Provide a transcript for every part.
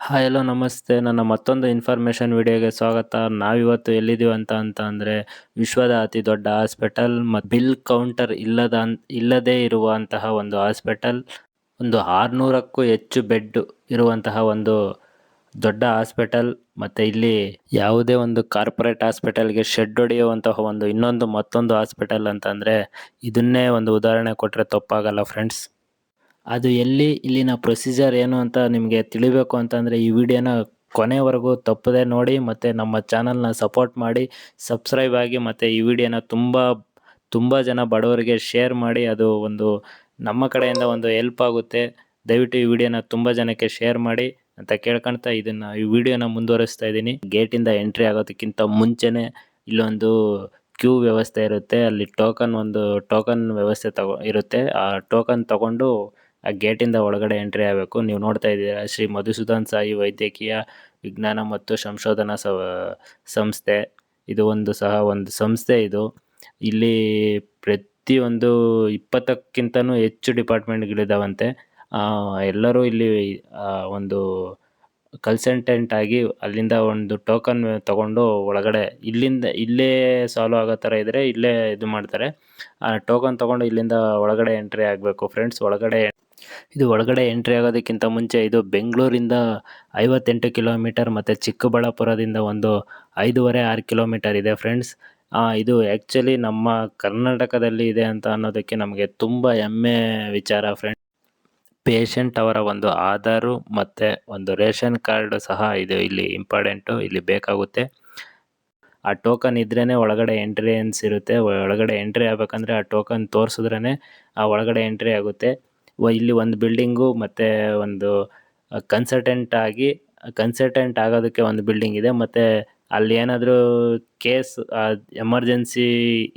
Hi hello ನಮಸ್ತೆ. ನನ್ನ ಮತ್ತೊಂದು ಇನ್ಫಾರ್ಮೇಷನ್ ವಿಡಿಯೋಗೆ ಸ್ವಾಗತ. ನಾವಿವತ್ತು ಎಲ್ಲಿದ್ದೀವಿ ಅಂತ ಅಂತ ಅಂದರೆ ವಿಶ್ವದ ಅತಿ ದೊಡ್ಡ ಹಾಸ್ಪಿಟಲ್ ಮತ್ತು ಬಿಲ್ ಕೌಂಟರ್ ಇಲ್ಲದ, ಇಲ್ಲದೇ ಇರುವಂತಹ ಒಂದು ಹಾಸ್ಪಿಟಲ್ ಒಂದು ಆರುನೂರಕ್ಕೂ ಹೆಚ್ಚು ಬೆಡ್ ಇರುವಂತಹ ಒಂದು ದೊಡ್ಡ ಹಾಸ್ಪಿಟಲ್ ಮತ್ತು ಇಲ್ಲಿ ಯಾವುದೇ ಒಂದು ಕಾರ್ಪೊರೇಟ್ ಹಾಸ್ಪಿಟಲ್ಗೆ ಶೆಡ್ ಹೊಡೆಯುವಂತಹ ಒಂದು ಇನ್ನೊಂದು ಮತ್ತೊಂದು ಹಾಸ್ಪಿಟಲ್ ಅಂತಂದರೆ ಇದನ್ನೇ ಒಂದು ಉದಾಹರಣೆ ಕೊಟ್ಟರೆ ತಪ್ಪಾಗಲ್ಲ ಫ್ರೆಂಡ್ಸ್ ಅದು ಎಲ್ಲಿ ಇಲ್ಲಿನ ಪ್ರೊಸೀಜರ್ ಏನು ಅಂತ ನಿಮಗೆ ತಿಳಿಬೇಕು ಅಂತಂದರೆ ಈ ವಿಡಿಯೋನ ಕೊನೆವರೆಗೂ ತಪ್ಪದೆ ನೋಡಿ ಮತ್ತು ನಮ್ಮ ಚಾನಲ್ನ ಸಪೋರ್ಟ್ ಮಾಡಿ ಸಬ್ಸ್ಕ್ರೈಬ್ ಆಗಿ ಮತ್ತು ಈ ವಿಡಿಯೋನ ತುಂಬ ತುಂಬ ಜನ ಬಡವರಿಗೆ ಶೇರ್ ಮಾಡಿ, ಅದು ಒಂದು ನಮ್ಮ ಕಡೆಯಿಂದ ಒಂದು ಹೆಲ್ಪ್ ಆಗುತ್ತೆ. ದಯವಿಟ್ಟು ಈ ವಿಡಿಯೋನ ತುಂಬ ಜನಕ್ಕೆ ಶೇರ್ ಮಾಡಿ ಅಂತ ಕೇಳ್ಕೊಳ್ತಾ ಇದನ್ನು ಈ ವಿಡಿಯೋನ ಮುಂದುವರಿಸ್ತಾ ಇದ್ದೀನಿ. ಗೇಟಿಂದ ಎಂಟ್ರಿ ಆಗೋದಕ್ಕಿಂತ ಮುಂಚೆನೇ ಇಲ್ಲೊಂದು ಕ್ಯೂ ವ್ಯವಸ್ಥೆ ಇರುತ್ತೆ. ಅಲ್ಲಿ ಟೋಕನ್ ಒಂದು ಟೋಕನ್ ವ್ಯವಸ್ಥೆ ತಗೋ, ಇರುತ್ತೆ. ಆ ಟೋಕನ್ ತಗೊಂಡು ಆ ಗೇಟಿಂದ ಒಳಗಡೆ ಎಂಟ್ರಿ ಆಗಬೇಕು. ನೀವು ನೋಡ್ತಾ ಇದ್ದೀರಾ, ಶ್ರೀ ಮಧುಸೂದನ್ ಸಾಯಿ ವೈದ್ಯಕೀಯ ವಿಜ್ಞಾನ ಮತ್ತು ಸಂಶೋಧನಾ ಸಂಸ್ಥೆ. ಇದು ಒಂದು ಸಹ ಒಂದು ಸಂಸ್ಥೆ ಇದು. ಇಲ್ಲಿ ಪ್ರತಿಯೊಂದು ಇಪ್ಪತ್ತಕ್ಕಿಂತನೂ ಹೆಚ್ಚು ಡಿಪಾರ್ಟ್ಮೆಂಟ್ಗಳಿದಾವಂತೆ. ಎಲ್ಲರೂ ಇಲ್ಲಿ ಒಂದು ಕನ್ಸಲ್ಟೆಂಟ್ ಆಗಿ ಅಲ್ಲಿಂದ ಒಂದು ಟೋಕನ್ ತಗೊಂಡು ಒಳಗಡೆ, ಇಲ್ಲಿಂದ, ಇಲ್ಲೇ ಸಾಲ್ವ್ ಆಗೋ ಥರ ಇದ್ದರೆ ಇಲ್ಲೇ ಇದು ಮಾಡ್ತಾರೆ. ಆ ಟೋಕನ್ ತಗೊಂಡು ಇಲ್ಲಿಂದ ಒಳಗಡೆ ಎಂಟ್ರಿ ಆಗಬೇಕು. ಫ್ರೆಂಡ್ಸ್ ಒಳಗಡೆ ಇದು ಒಳಗಡೆ ಎಂಟ್ರಿ ಆಗೋದಕ್ಕಿಂತ ಮುಂಚೆ ಇದು ಬೆಂಗಳೂರಿಂದ ಐವತ್ತೆಂಟು ಕಿಲೋಮೀಟರ್ ಮತ್ತು ಚಿಕ್ಕಬಳ್ಳಾಪುರದಿಂದ ಒಂದು ಐದೂವರೆ ಆರು ಕಿಲೋಮೀಟರ್ ಇದೆ ಫ್ರೆಂಡ್ಸ್ ಇದು ಆ್ಯಕ್ಚುಲಿ ನಮ್ಮ ಕರ್ನಾಟಕದಲ್ಲಿ ಇದೆ ಅಂತ ಅನ್ನೋದಕ್ಕೆ ನಮಗೆ ತುಂಬ ಹೆಮ್ಮೆ ವಿಚಾರ ಫ್ರೆಂಡ್ ಪೇಷಂಟ್ ಅವರ ಒಂದು ಆಧಾರು ಮತ್ತು ಒಂದು ರೇಷನ್ ಕಾರ್ಡ್ ಸಹ ಇದು ಇಲ್ಲಿ ಇಂಪಾರ್ಟೆಂಟು ಇಲ್ಲಿ ಬೇಕಾಗುತ್ತೆ. ಆ ಟೋಕನ್ ಇದ್ರೇ ಒಳಗಡೆ ಎಂಟ್ರಿ ಇರುತ್ತೆ. ಒಳಗಡೆ ಎಂಟ್ರಿ ಆಗಬೇಕಂದ್ರೆ ಆ ಟೋಕನ್ ತೋರಿಸಿದ್ರೇ ಆ ಒಳಗಡೆ ಎಂಟ್ರಿ ಆಗುತ್ತೆ. ಇಲ್ಲಿ ಒಂದು ಬಿಲ್ಡಿಂಗು ಮತ್ತೆ ಒಂದು ಕನ್ಸಲ್ಟೆಂಟ್ ಆಗಿ ಕನ್ಸಲ್ಟೆಂಟ್ ಆಗೋದಕ್ಕೆ ಒಂದು ಬಿಲ್ಡಿಂಗ್ ಇದೆ. ಮತ್ತು ಅಲ್ಲಿ ಏನಾದರೂ ಕೇಸ್ ಎಮರ್ಜೆನ್ಸಿ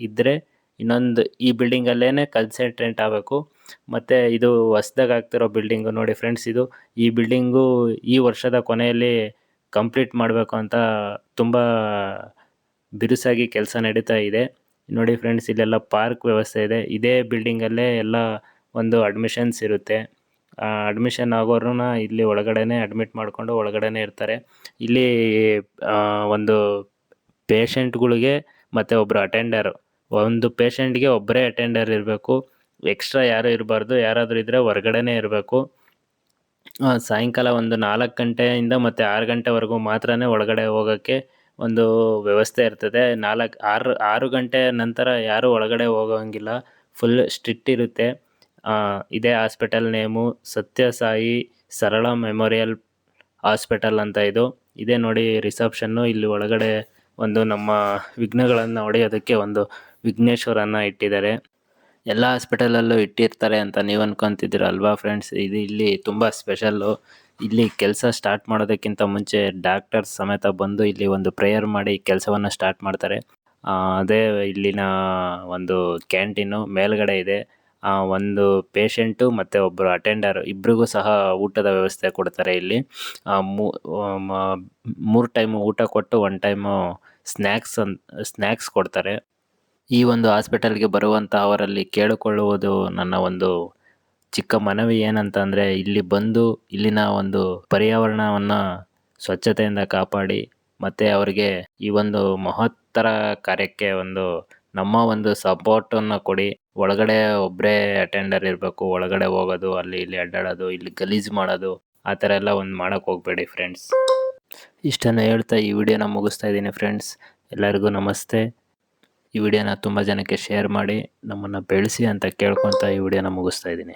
ಇದ್ದರೆ ಇನ್ನೊಂದು ಈ ಬಿಲ್ಡಿಂಗಲ್ಲೇ ಕನ್ಸಲ್ಟೆಂಟ್ ಆಗಬೇಕು. ಮತ್ತು ಇದು ಹೊಸ್ದಾಗಿ ಆಗ್ತಿರೋ ಬಿಲ್ಡಿಂಗು ನೋಡಿ ಫ್ರೆಂಡ್ಸ್ ಇದು ಈ ಬಿಲ್ಡಿಂಗು ಈ ವರ್ಷದ ಕೊನೆಯಲ್ಲಿ ಕಂಪ್ಲೀಟ್ ಮಾಡಬೇಕು ಅಂತ ತುಂಬ ಬಿರುಸಾಗಿ ಕೆಲಸ ನಡೀತಾ ಇದೆ. ನೋಡಿ ಫ್ರೆಂಡ್ಸ್ ಇಲ್ಲೆಲ್ಲ ಪಾರ್ಕ್ ವ್ಯವಸ್ಥೆ ಇದೆ. ಇದೇ ಬಿಲ್ಡಿಂಗಲ್ಲೇ ಎಲ್ಲ ಒಂದು ಅಡ್ಮಿಷನ್ಸ್ ಇರುತ್ತೆ. ಅಡ್ಮಿಷನ್ ಆಗೋರನ್ನ ಇಲ್ಲಿ ಒಳಗಡೆನೇ ಅಡ್ಮಿಟ್ ಮಾಡಿಕೊಂಡು ಒಳಗಡೆನೇ ಇರ್ತಾರೆ. ಇಲ್ಲಿ ಒಂದು ಪೇಷಂಟ್ಗಳಿಗೆ ಮತ್ತು ಒಬ್ಬರು ಅಟೆಂಡರ್ ಒಂದು ಪೇಷಂಟ್ಗೆ ಒಬ್ಬರೇ ಅಟೆಂಡರ್ ಇರಬೇಕು. ಎಕ್ಸ್ಟ್ರಾ ಯಾರೂ ಇರಬಾರ್ದು, ಯಾರಾದರೂ ಇದ್ದರೆ ಹೊರ್ಗಡೆನೇ ಇರಬೇಕು. ಸಾಯಂಕಾಲ ಒಂದು ನಾಲ್ಕು ಗಂಟೆಯಿಂದ ಮತ್ತು ಆರು ಗಂಟೆವರೆಗೂ ಮಾತ್ರ ಒಳಗಡೆ ಹೋಗೋಕ್ಕೆ ಒಂದು ವ್ಯವಸ್ಥೆ ಇರ್ತದೆ. ನಾಲ್ಕು, ಆರು ಆರು ಗಂಟೆ ನಂತರ ಯಾರೂ ಒಳಗಡೆ ಹೋಗೋಂಗಿಲ್ಲ. ಫುಲ್ ಸ್ಟ್ರಿಕ್ಟ್ ಇರುತ್ತೆ. ಇದೇ ಹಾಸ್ಪಿಟಲ್ ನೇಮು ಸತ್ಯಸಾಯಿ ಸರಳ ಮೆಮೋರಿಯಲ್ ಹಾಸ್ಪಿಟಲ್ ಅಂತ ಇದು. ಇದೇ ನೋಡಿ ರಿಸೆಪ್ಷನ್ನು. ಇಲ್ಲಿ ಒಳಗಡೆ ಒಂದು ನಮ್ಮ ವಿಘ್ನಗಳನ್ನು ಹೊಡೆಯೋದಕ್ಕೆ ಒಂದು ವಿಘ್ನೇಶ್ವರನ್ನು ಇಟ್ಟಿದ್ದಾರೆ. ಎಲ್ಲ ಹಾಸ್ಪಿಟಲಲ್ಲೂ ಇಟ್ಟಿರ್ತಾರೆ ಅಂತ ನೀವು ಅಲ್ವಾ ಫ್ರೆಂಡ್ಸ್? ಇದು ಇಲ್ಲಿ ತುಂಬ ಸ್ಪೆಷಲ್ಲು. ಇಲ್ಲಿ ಕೆಲಸ ಸ್ಟಾರ್ಟ್ ಮಾಡೋದಕ್ಕಿಂತ ಮುಂಚೆ ಡಾಕ್ಟರ್ಸ್ ಸಮೇತ ಬಂದು ಇಲ್ಲಿ ಒಂದು ಪ್ರೇಯರ್ ಮಾಡಿ ಕೆಲಸವನ್ನು ಸ್ಟಾರ್ಟ್ ಮಾಡ್ತಾರೆ. ಅದೇ ಇಲ್ಲಿನ ಒಂದು ಕ್ಯಾಂಟೀನು ಮೇಲ್ಗಡೆ ಇದೆ. ಒಂದು ಪೇಷಂಟು ಮತ್ತು ಒಬ್ಬರು ಅಟೆಂಡರ್ ಇಬ್ಬರಿಗೂ ಸಹ ಊಟದ ವ್ಯವಸ್ಥೆ ಕೊಡ್ತಾರೆ ಇಲ್ಲಿ. ಮೂರು ಟೈಮು ಊಟ ಕೊಟ್ಟು one time snacks and snacks ಕೊಡ್ತಾರೆ. ಈ ಒಂದು ಹಾಸ್ಪಿಟಲ್ಗೆ ಬರುವಂಥ ಅವರಲ್ಲಿ ಕೇಳಿಕೊಳ್ಳುವುದು ನನ್ನ ಒಂದು ಚಿಕ್ಕ ಮನವಿ ಏನಂತಂದರೆ, ಇಲ್ಲಿ ಬಂದು ಇಲ್ಲಿನ ಒಂದು ಪರ್ಯಾವರಣವನ್ನು ಸ್ವಚ್ಛತೆಯಿಂದ ಕಾಪಾಡಿ, ಮತ್ತು ಅವರಿಗೆ ಈ ಒಂದು ಮಹತ್ತರ ಕಾರ್ಯಕ್ಕೆ ಒಂದು ನಮ್ಮ ಒಂದು ಸಪೋರ್ಟನ್ನು ಕೊಡಿ. ಒಳಗಡೆ ಒಬ್ಬರೇ ಅಟೆಂಡರ್ ಇರಬೇಕು, ಒಳಗಡೆ ಹೋಗೋದು, ಅಲ್ಲಿ ಇಲ್ಲಿ ಅಡ್ಡಾಡೋದು, ಇಲ್ಲಿ ಗಲೀಜು ಮಾಡೋದು, ಆ ಥರ ಎಲ್ಲ ಒಂದು ಮಾಡೋಕೆ ಹೋಗಬೇಡಿ ಫ್ರೆಂಡ್ಸ್ ಇಷ್ಟನ್ನು ಹೇಳ್ತಾ ಈ ವಿಡಿಯೋನ ಮುಗಿಸ್ತಾ ಇದ್ದೀನಿ ಫ್ರೆಂಡ್ಸ್ ಎಲ್ಲರಿಗೂ ನಮಸ್ತೆ. ಈ ವಿಡಿಯೋನ ತುಂಬ ಜನಕ್ಕೆ ಶೇರ್ ಮಾಡಿ, ನಮ್ಮನ್ನು ಬೆಳೆಸಿ ಅಂತ ಕೇಳ್ಕೊತಾ ಈ ವಿಡಿಯೋನ ಮುಗಿಸ್ತಾ ಇದ್ದೀನಿ.